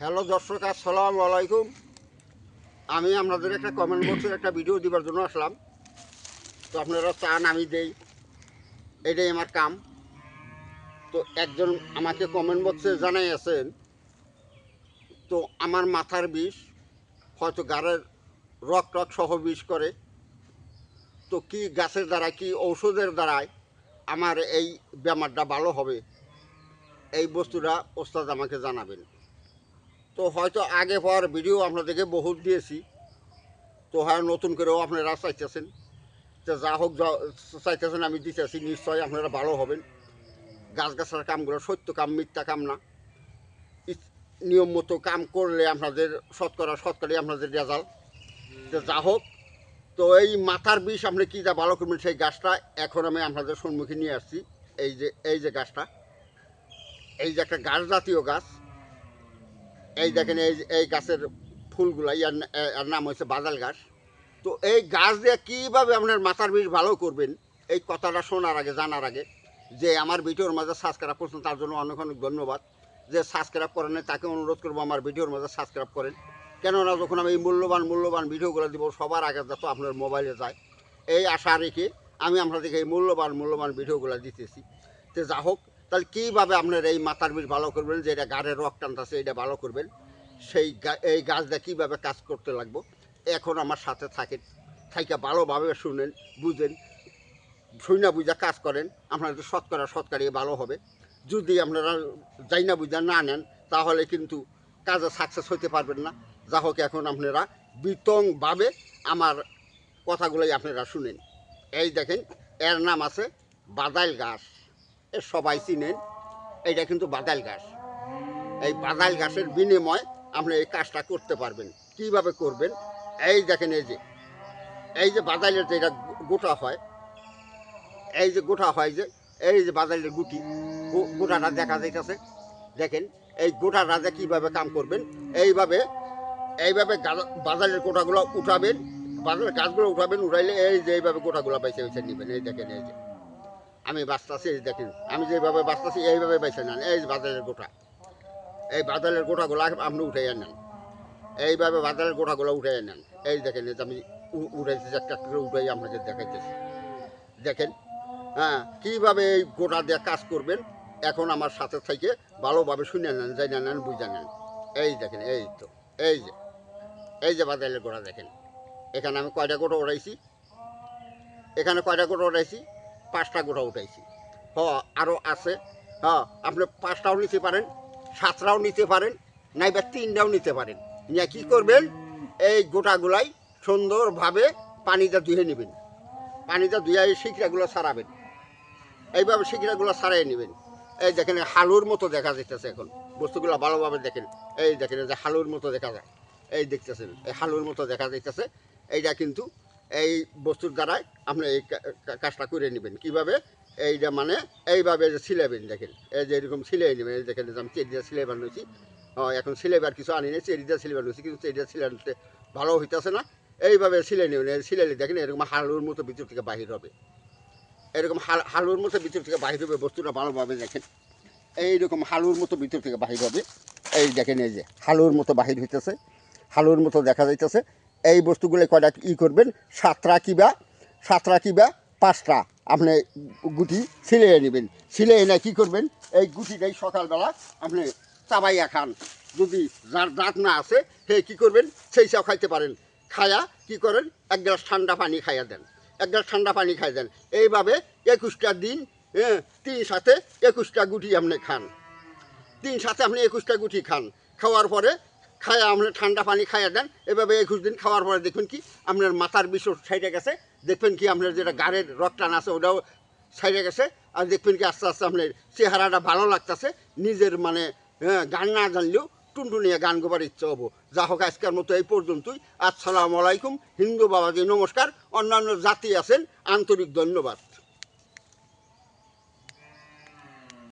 Hello দর্শক, আসসালামু আলাইকুম। আমি আপনাদের একটা কমেন্ট বক্সের একটা ভিডিও দিবার জন্য আসলাম। তো আপনারা চান আমি দেই। এটাই আমার কাম। তো একজন আমাকে কমেন্ট বক্সে জানাই আছেন। তো আমার মাথার বিষ, হয়তো গাড়ের রক টক সহ বিষ করে। তো কি গাছের দ্বারা কি ঔষধের দ্বারায় আমার এই বেমারটা ভালো হবে? এই বস্তুটা ওস্তাদ আমাকে জানাবেন। তো হয়তো আগে পর ভিডিও আপনাদেরকে বহুত দিয়েছি। তো হয়, নতুন করেও আপনারা চাইতেছেন। তো যা হোক, যা চাইতেছেন আমি দিতেছি, নিশ্চয়ই আপনারা ভালো হবেন। গাছ গাছার কামগুলো সত্য কাম, মিথ্যা কাম না। নিয়ম মতো কাম করলে আপনাদের শতকরা শতকরাই আপনাদের রেজাল্ট। তো যা হোক, তো এই মাথার বিষ আপনি কী যা ভালো করবেন সেই গাছটা এখন আমি আপনাদের সম্মুখে নিয়ে আসছি। এই যে এই যে গাছটা, এই যে একটা গাছ জাতীয় গাছ। এই দেখেন, এই এই গাছের ফুলগুলা, ইয়ার নাম হচ্ছে বাদাল গাছ। তো এই গাছ দিয়ে কীভাবে আপনার মাথার বিষ ভালো করবেন, এই কথাটা শোনার আগে, জানার আগে, যে আমার ভিডিওর মাঝে সাবস্ক্রাইব করছেন, তার জন্য অনেক অনেক ধন্যবাদ। যে সাবস্ক্রাইব করেন তাকে অনুরোধ করব আমার ভিডিওর মাঝে সাবস্ক্রাইব করেন। কেননা যখন আমি এই মূল্যবান মূল্যবান ভিডিওগুলো দিব, সবার আগে যাতে আপনার মোবাইলে যায়, এই আশা রেখে আমি আপনাদেরকে এই মূল্যবান মূল্যবান ভিডিওগুলো দিতেছি। তো যা হোক তাহলে কীভাবে আপনার এই মাথার বিষ ভালো করবেন? যে এটা গাড়ের রক টানতেছে এটা ভালো করবেন। সেই এই গাছটা কীভাবে কাজ করতে লাগবো? এখন আমার সাথে থাকেন। থাইকা ভালোভাবে শুনেন, বুঝেন। শুইনা বুঝা কাজ করেন। আপনাদের শতকরা শতকারি ভালো হবে। যদি আপনারা যাই না বুঝা না নেন, তাহলে কিন্তু কাজে সাকসেস হতে পারবেন না। যা হোক এখন আপনারা বিতংভাবে আমার কথাগুলোই আপনারা শুনেন। এই দেখেন, এর নাম আছে বাদাইল গাছ। সবাই চিনেন এইটা কিন্তু বাদাইল গাছ। এই বাদাল গাছের বিনিময় আপনি এই কাজটা করতে পারবেন। কীভাবে করবেন? এই দেখেন এই যে এই যে বাদাইলের যেটা গোটা হয়, এই যে গোটা হয় যে, এই যে বাদালের গুটি গোটাটা দেখা যাইতেছে। দেখেন, এই গোটা রাজা কীভাবে কাম করবেন? এইভাবে এইভাবে বাজারের গোটাগুলো উঠাবেন বাজারের গাছগুলো উঠাবেন, উঠাইলে এই যে এইভাবে গোটাগুলো বাইসে বাইসে নেবেন। এই দেখেন এই যে। আমি বাঁচতেছি দেখেন, আমি যেভাবে বাঁচতেছি, এইভাবে বাইসে নেন। এই বাজারের গোটা, এই বাজারের গোটাগুলো আপনি উঠে নেন এইভাবে বাজারের গোটাগুলো উঠে নেন এই দেখেন আমি উ- উঠাইছি একটা করে উঠাই আপনাদের দেখাইতেছি। দেখেন হ্যাঁ কীভাবে এই গোটা দিয়ে কাজ করবেন, এখন আমার সাথে থেকে ভালোভাবে শুনে নেন যাই না নেন, বুঝে নেন। এই দেখেন, এই তো, এই যে এই যে বাজারের গোড়া দেখেন। এখানে আমি কয়টা গোটা উঠাইছি? এখানে কয়টা গোটা উঠাইছি? পাঁচটা গোটা উঠাইছি। হ আরও আছে। হ্যাঁ আপনি পাঁচটাও নিতে পারেন, সাতটাও নিতে পারেন, নাইবা তিনটাও নিতে পারেন। নিয়ে কী করবেন? এই গোটাগুলাই সুন্দরভাবে পানিটা ধুয়ে নেবেন। পানিটা ধুয়ে এই শিকড়াগুলো ছাড়াবেন এইভাবে শিকড়াগুলো ছাড়াই নেবেন। এই দেখেন, হালুর মতো দেখা যাইতেছে এখন। বস্তুগুলো ভালোভাবে দেখেন। এই দেখেন যে হালুর মতো দেখা যায়। এই দেখতেছেন, এই হালুর মতো দেখা যাইতেছে। এইটা কিন্তু এই বস্তুর দ্বারাই আপনি এই কাজটা করে নেবেন। কীভাবে? এইটা মানে এইভাবে যে সিলাবেন দেখেন। এই যে এরকম সিলাই নেবেন দেখেন যে আমি চেরিটা সিলাই বানিয়েছি এখন সিলাইবার কিছু আনি নেই চেরিটা সিলাই বানিয়েছি কিন্তু চেরিটা সিলাইতে ভালো হইতেছে না। এইভাবে সিলাই নেবেন সিলাইলে দেখেন এরকম হালুর মতো ভিতর থেকে বাহির হবে। এরকম হাল, হালুর মতো ভিতর থেকে বাহির হবে বস্তুটা ভালোভাবে দেখেন। এইরকম হালুর মতো ভিতর থেকে বাহির হবে। এই দেখেন এই যে হালুর মতো বাহির হইতেছে। হালুর মতো দেখা যাইতেছে। এই বস্তুগুলো কয়টা ই করবেন? সাতটা কিবা সাতটা কিবা, পাঁচটা। আপনি গুটি সিলিয়ে নেবেন। সিলিয়ে এনে কী করবেন? এই গুটিটাই সকালবেলা আপনি চাবাইয়া খান। যদি যার দাঁত না আছে, সে কী করবেন? সেই সব খাইতে পারেন। খায়া কি করেন? এক গ্লাস ঠান্ডা পানি খাইয়া দেন। এক গ্লাস ঠান্ডা পানি খাই দেন। এইভাবে একুশটা দিন হ্যাঁ তিন সাথে একুশটা গুটি আপনি খান। তিন সাথে আপনি একুশটা গুটি খান। খাওয়ার পরে খায়া আপনি ঠান্ডা পানি খাইয়া দেন। এভাবে একুশ দিন খাওয়ার পরে দেখবেন কি আপনার মাথার বিষ সাইডে গেছে। দেখবেন কি আপনার যেটা গাড়ের রক্তান আছে ওটাও সাইডে গেছে। আর দেখবেন কি আস্তে আস্তে আপনার চেহারাটা ভালো লাগতেছে। নিজের মানে হ্যাঁ, গান না জানলেও টুনটুনিয়া গান গোবার ইচ্ছা হব। যা হোক আজকের মতো এই পর্যন্তই। আসসালামু আলাইকুম হিন্দু বাবাজি নমস্কার। অন্যান্য জাতি আছেন আন্তরিক ধন্যবাদ।